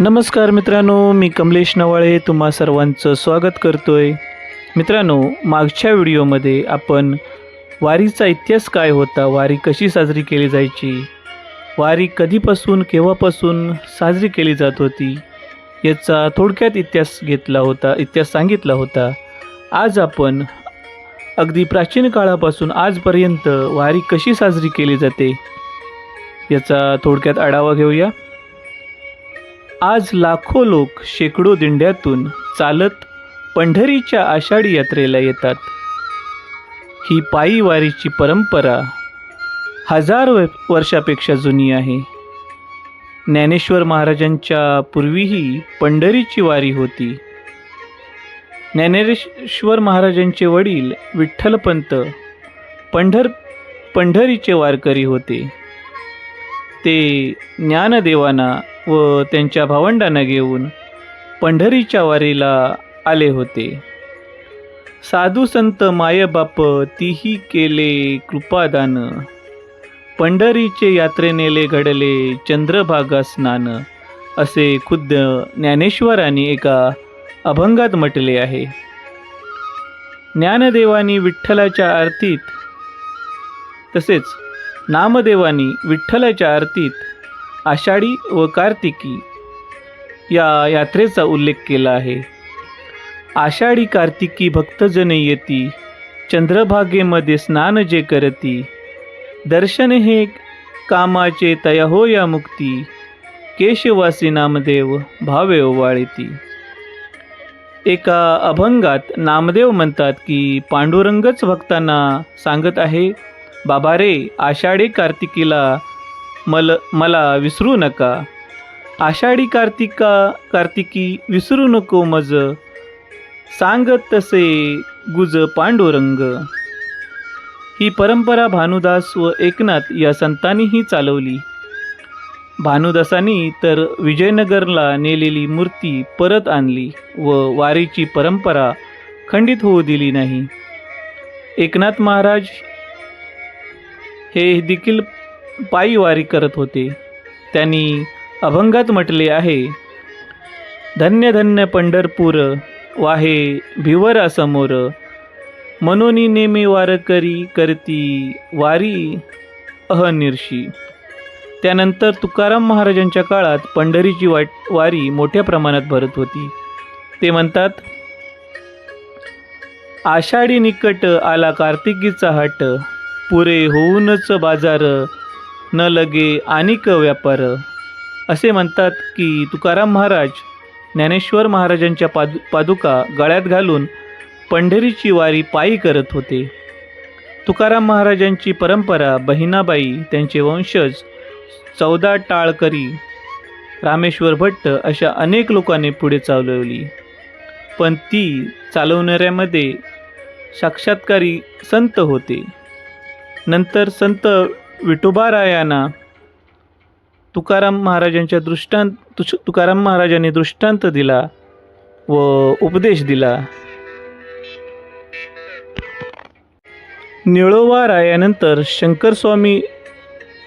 नमस्कार मित्रांनो मी कमलेश नवाळे तुम्हा सर्वांचं स्वागत करतो आहे मित्रांनो मागच्या व्हिडिओमध्ये आपण वारीचा इतिहास काय होता वारी कशी साजरी केली जायची वारी कधीपासून केव्हापासून साजरी केली जात होती याचा थोडक्यात इतिहास घेतला होता इतिहास सांगितला होता. आज आपण अगदी प्राचीन काळापासून आजपर्यंत वारी कशी साजरी केली जाते याचा थोडक्यात आढावा घेऊया. आज लाखो लोक शेकडो दिंड्यातून चालत पंढरीच्या आषाढी यात्रेला येतात. ही पायी वारीची परंपरा हजार वर्षापेक्षा जुनी आहे. ज्ञानेश्वर महाराजांच्या पूर्वीही पंढरीची वारी होती. ज्ञानेश्वर महाराजांचे वडील विठ्ठलपंत पंढर पंढरीचे वारकरी होते. ते ज्ञानदेवांना व त्यांच्या भावंडांना घेऊन पंढरीच्या वारीला आले होते. साधू संत मायबाप तीही केले कृपादान. पंढरीचे यात्रे नेले घडले चंद्रभागा स्नान. असे खुद्द ज्ञानेश्वरांनी एका अभंगात म्हटले आहे. ज्ञानदेवानी विठ्ठलाच्या आरतीत तसेच नामदेवानी विठ्ठलाच्या आरतीत आषाढी व कार्तिकी या यात्रेचा उल्लेख केला आहे. आषाढी कार्तिकी भक्तजन येती चंद्रभागेमध्ये स्नान जे करती दर्शन हे कामाचे तया हो या मुक्ती केशवासी नामदेव भावे ओवाळीती. एका अभंगात नामदेव म्हणतात की पांडुरंगच भक्तांना सांगत आहे बाबा रे आषाढी कार्तिकीला मल मला विसरू नका. आषाढी कार्तिका कार्तिकी विसरू नको मज. सांगत तसे गुज पांडुरंग. ही परंपरा भानुदास व एकनाथ या संतांनीही चालवली. भानुदासांनी तर विजयनगरला नेलेली मूर्ती परत आणली व वारीची परंपरा खंडित होऊ दिली नाही. एकनाथ महाराज हे देखील पायी वारी करत होते. त्यांनी अभंगात म्हटले आहे धन्य धन्य पंढरपूर वाहे भिवरा समोर. मनोनी नेमे वारकरी करती वारी अहनिर्शी त्यानंतर तुकाराम महाराजांच्या काळात पंढरीची वाट वारी मोठ्या प्रमाणात भरत होती. ते म्हणतात आषाढी निकट आला कार्तिकीचा हट. पुरे होऊनच बाजार न लगे आणिक व्यापार. असे म्हणतात की तुकाराम महाराज ज्ञानेश्वर महाराजांच्या पादु पादुका गळ्यात घालून पंढरीची वारी पायी करत होते. तुकाराम महाराजांची परंपरा बहिणाबाई त्यांचे वंशज चौदा टाळकरी रामेश्वर भट्ट अशा अनेक लोकांनी पुढे चालवली. पण ती चालवणाऱ्यामध्ये साक्षात्कारी संत होते. नंतर संत विठोबारायांना तुकाराम महाराजांच्या दृष्टांत तुश तुकाराम महाराजांनी दृष्टांत दिला व उपदेश दिला. निळोबा रायानंतर शंकरस्वामी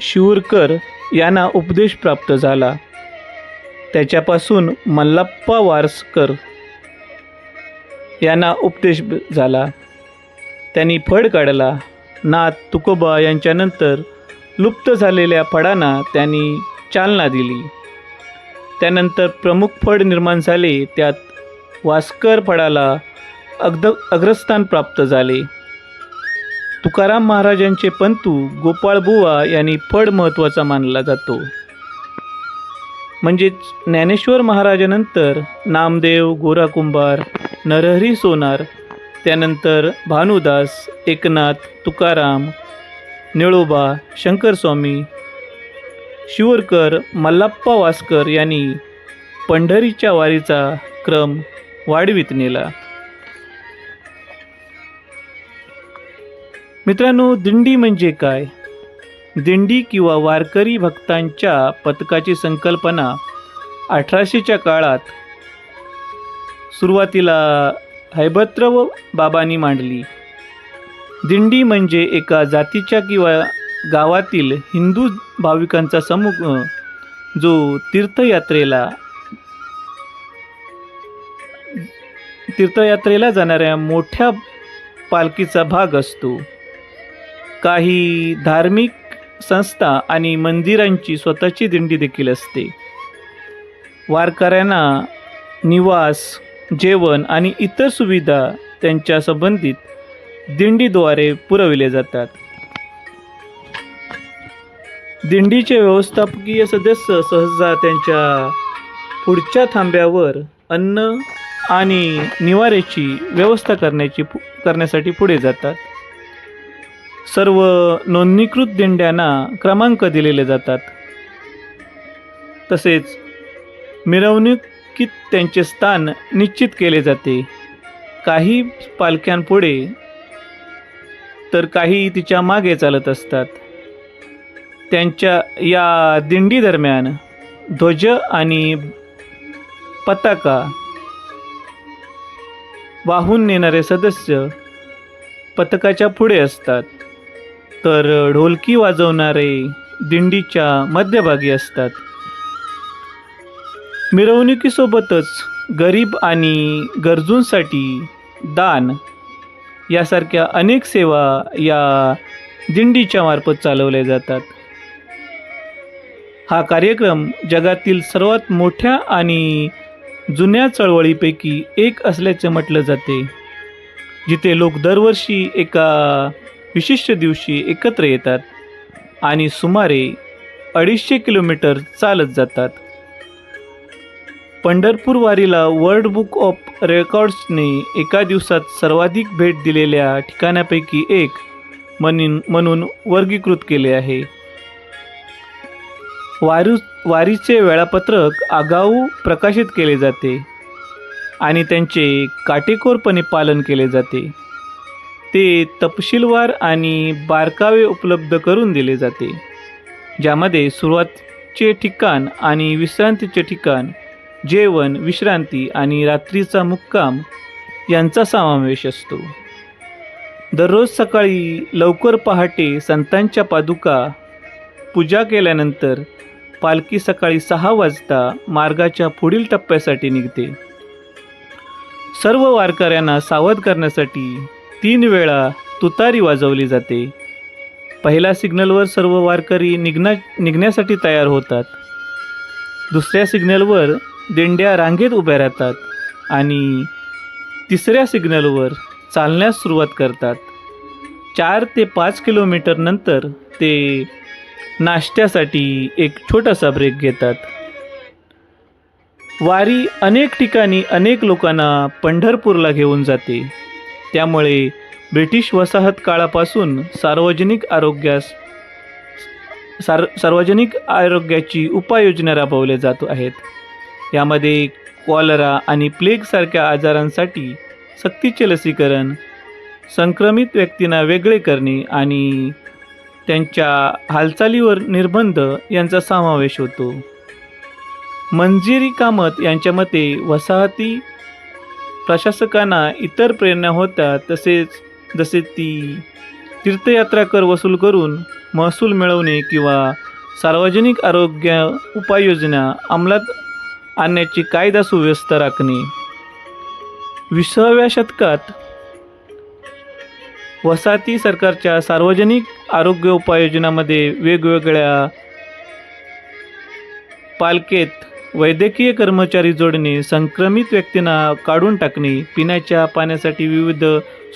शिवरकर यांना उपदेश प्राप्त झाला. त्याच्यापासून मल्लप्पा वारसकर यांना उपदेश झाला. त्यांनी फड काढला. नाथ तुकोबा यांच्यानंतर लुप्त झालेल्या फळांना त्यांनी चालना दिली. त्यानंतर प्रमुख फळ निर्माण झाले त्यात वास्कर फळाला अग्द अग्रस्थान प्राप्त झाले. तुकाराम महाराजांचे पंतू गोपाळबुवा यांनी फड महत्त्वाचा मानला जातो. म्हणजेच ज्ञानेश्वर महाराजानंतर नामदेव गोरा कुंभार नरहरी सोनार त्यानंतर भानुदास एकनाथ तुकाराम निळोबा शंकरस्वामी शिवरकर मल्लाप्पा वासकर यांनी पंढरीच्या वारीचा क्रम वाढवित नेला. मित्रांनो दिंडी म्हणजे काय? दिंडी किंवा वारकरी भक्तांच्या पथकाची संकल्पना अठराशेच्या काळात सुरुवातीला हैबत्र बाबांनी मांडली. दिंडी म्हणजे एका जातीच्या किंवा गावातील हिंदू भाविकांचा समूह जो तीर्थयात्रेला तीर्थयात्रेला जाणाऱ्या मोठ्या पालखीचा भाग असतो. काही धार्मिक संस्था आणि मंदिरांची स्वतःची दिंडी देखील असते. वारकऱ्यांना निवास जेवण आणि इतर सुविधा त्यांच्या संबंधित दिंडीद्वारे पुरविले जातात. दिंडीचे व्यवस्थापकीय सदस्य सहसा त्यांच्या पुढच्या थांब्यावर अन्न आणि निवाऱ्याची व्यवस्था करण्याची करण्यासाठी पुढे जातात. सर्व नोंदणीकृत दिंड्यांना क्रमांक दिलेले जातात. तसेच मिरवणुकीत त्यांचे स्थान निश्चित केले जाते. काही पालख्यांपुढे तर काही तिच्यामागे चालत असतात. त्यांच्या या दिंडी दरम्यान ध्वज आणि पताका वाहून नेणारे सदस्य पथकाच्या पुढे असतात. तर ढोलकी वाजवणारे दिंडीच्या मध्यभागी असतात. मिरवणुकीसोबतच गरीब आणि गरजूंसाठी दान यासारख्या अनेक सेवा या दिंडीच्या मार्फत चालवल्या जातात. हा कार्यक्रम जगातील सर्वात मोठ्या आणि जुन्या चळवळीपैकी एक असल्याचे म्हटलं जाते जिथे लोक दरवर्षी एका विशिष्ट दिवशी एकत्र येतात आणि सुमारे अडीचशे किलोमीटर चालत जातात. पंढरपूर वारीला वर्ल्ड बुक ऑफ रेकॉर्ड्सने एका दिवसात सर्वाधिक भेट दिलेल्या ठिकाणापैकी एक म्हणून म्हणून वर्गीकृत केले आहे. वारू वारीचे वेळापत्रक आगाऊ प्रकाशित केले जाते आणि त्यांचे काटेकोरपणे पालन केले जाते. ते तपशीलवार आणि बारकावे उपलब्ध करून दिले जाते ज्यामध्ये सुरुवातचे ठिकाण आणि विश्रांतीचे ठिकाण जेवण विश्रांती आणि रात्रीचा मुक्काम यांचा समावेश असतो. दररोज सकाळी लवकर पहाटे संतांच्या पादुका पूजा केल्यानंतर पालखी सकाळी सहा वाजता मार्गाच्या पुढील टप्प्यासाठी निघते. सर्व वारकऱ्यांना सावध करण्यासाठी तीन वेळा तुतारी वाजवली जाते. पहिल्या सिग्नलवर सर्व वारकरी निघण्या निघण्यासाठी तयार होतात. दुसऱ्या सिग्नलवर दिंड्या रांगेत उभ्या राहतात आणि तिसऱ्या सिग्नलवर चालण्यास सुरुवात करतात. चार ते पाच किलोमीटर नंतर ते नाश्त्यासाठी एक छोटासा ब्रेक घेतात. वारी अनेक ठिकाणी अनेक लोकांना पंढरपूरला घेऊन जाते. त्यामुळे ब्रिटिश वसाहत काळापासून सार्वजनिक आरोग्यास सार सार्वजनिक आरोग्याची उपाययोजना राबवल्या जात आहेत. यामध्ये कॉलरा आणि प्लेगसारख्या आजारांसाठी सक्तीचे लसीकरण संक्रमित व्यक्तींना वेगळे करणे आणि त्यांच्या हालचालीवर निर्बंध यांचा समावेश होतो. मंजिरी कामत यांच्या मते वसाहती प्रशासकांना इतर प्रेरणा होत्या तसेच जसे ती तीर्थयात्रा कर वसूल करून महसूल मिळवणे किंवा सार्वजनिक आरोग्य उपाययोजना अंमलात आणण्याची कायदा सुव्यवस्था राखणे. विसाव्या शतकात वसाहती सरकारच्या सार्वजनिक आरोग्य उपाययोजनामध्ये वेगवेगळ्या पालखेत वैद्यकीय कर्मचारी जोडणे संक्रमित व्यक्तींना काढून टाकणे पिण्याच्या पाण्यासाठी विविध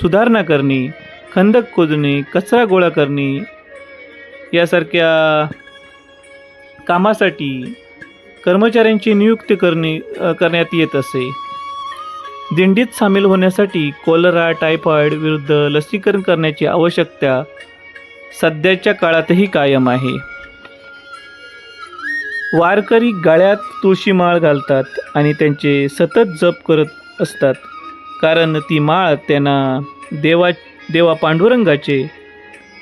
सुधारणा करणे खंदक खोदणे कचरा गोळा करणे यासारख्या कामासाठी कर्मचाऱ्यांची नियुक्ती करणे करण्यात येत असे. दिंडीत सामील होण्यासाठी कोलरा टायफॉईड विरुद्ध लसीकरण करण्याची आवश्यकता सध्याच्या काळातही कायम आहे. वारकरी गाळ्यात तुळशी माळ घालतात आणि त्यांचे सतत जप करत असतात. कारण ती माळ त्यांना देवा देवा पांडुरंगाचे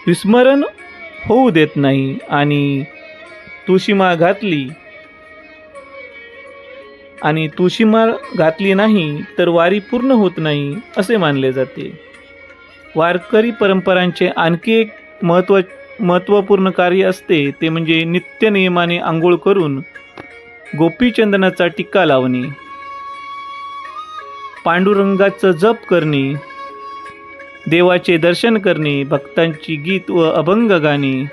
विस्मरण होऊ देत नाही आणि तुळशी माळ घातली आणि तुळशीमाळ घातली नाही तर वारी पूर्ण होत नाही असे मानले जाते. वारकरी परंपरांचे आणखी एक महत्त्व महत्त्वपूर्ण कार्य असते ते म्हणजे नित्य नियमाने आंघोळ करून गोपीचंदनाचा टिक्का लावणे. पांडुरंगाचं जप करणे. देवाचे दर्शन करणे भक्तांची गीत व अभंग गाणे.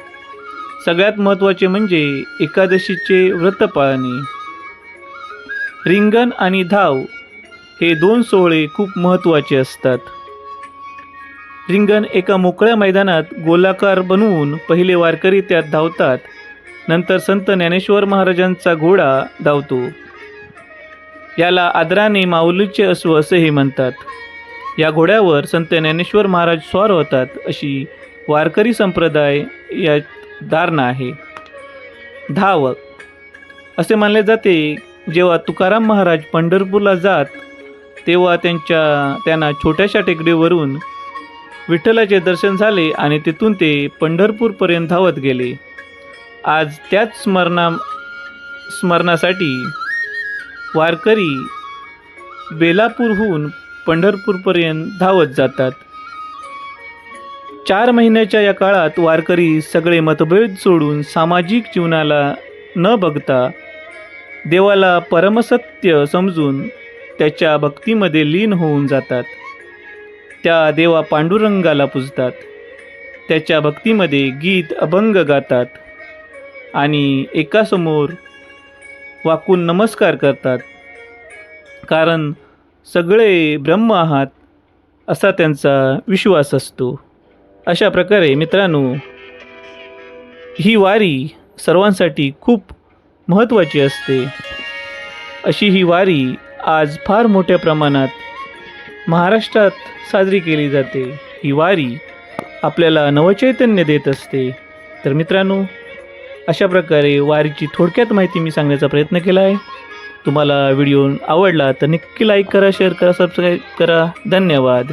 सगळ्यात महत्त्वाचे म्हणजे एकादशीचे व्रत पाळणे. रिंगण आणि धाव हे दोन सोहळे खूप महत्त्वाचे असतात. रिंगण एका मोकळ्या मैदानात गोलाकार बनवून पहिले वारकरी त्यात धावतात. नंतर संत ज्ञानेश्वर महाराजांचा घोडा धावतो. याला आदराने माऊलीचे अस्व असेही म्हणतात. या घोड्यावर संत ज्ञानेश्वर महाराज स्वार होतात अशी वारकरी संप्रदाय या धारणा आहे. धाव असे मानले जाते जेव्हा तुकाराम महाराज पंढरपूरला जात तेव्हा त्यांच्या त्यांना छोट्याशा टेकडीवरून विठ्ठलाचे दर्शन झाले आणि तिथून ते पंढरपूरपर्यंत धावत गेले. आज त्याच स्मरणा स्मरणासाठी वारकरी बेलापूरहून पंढरपूरपर्यंत धावत जातात. चार महिन्याच्या या काळात वारकरी सगळे मतभेद सोडून सामाजिक जीवनाला न बघता देवाला परमसत्य समजून त्याच्या भक्तीमध्ये लीन होऊन जातात. त्या देवा पांडुरंगाला पूजतात. त्याच्या भक्तीमध्ये गीत अभंग गातात आणि एकासमोर वाकून नमस्कार करतात. कारण सगळे ब्रह्म आहात असा त्यांचा विश्वास असतो. अशा प्रकारे मित्रांनो ही वारी सर्वांसाठी खूप महत्त्वाची असते. अशी ही वारी आज फार मोठ्या प्रमाणात महाराष्ट्रात साजरी केली जाते. ही वारी आपल्याला नवचैतन्य देत असते. तर मित्रांनो अशा प्रकारे वारीची थोडक्यात माहिती मी सांगण्याचा प्रयत्न केला आहे तुम्हाला व्हिडिओ आवडला तर नक्की लाईक करा शेअर करा सबस्क्राईब करा. धन्यवाद.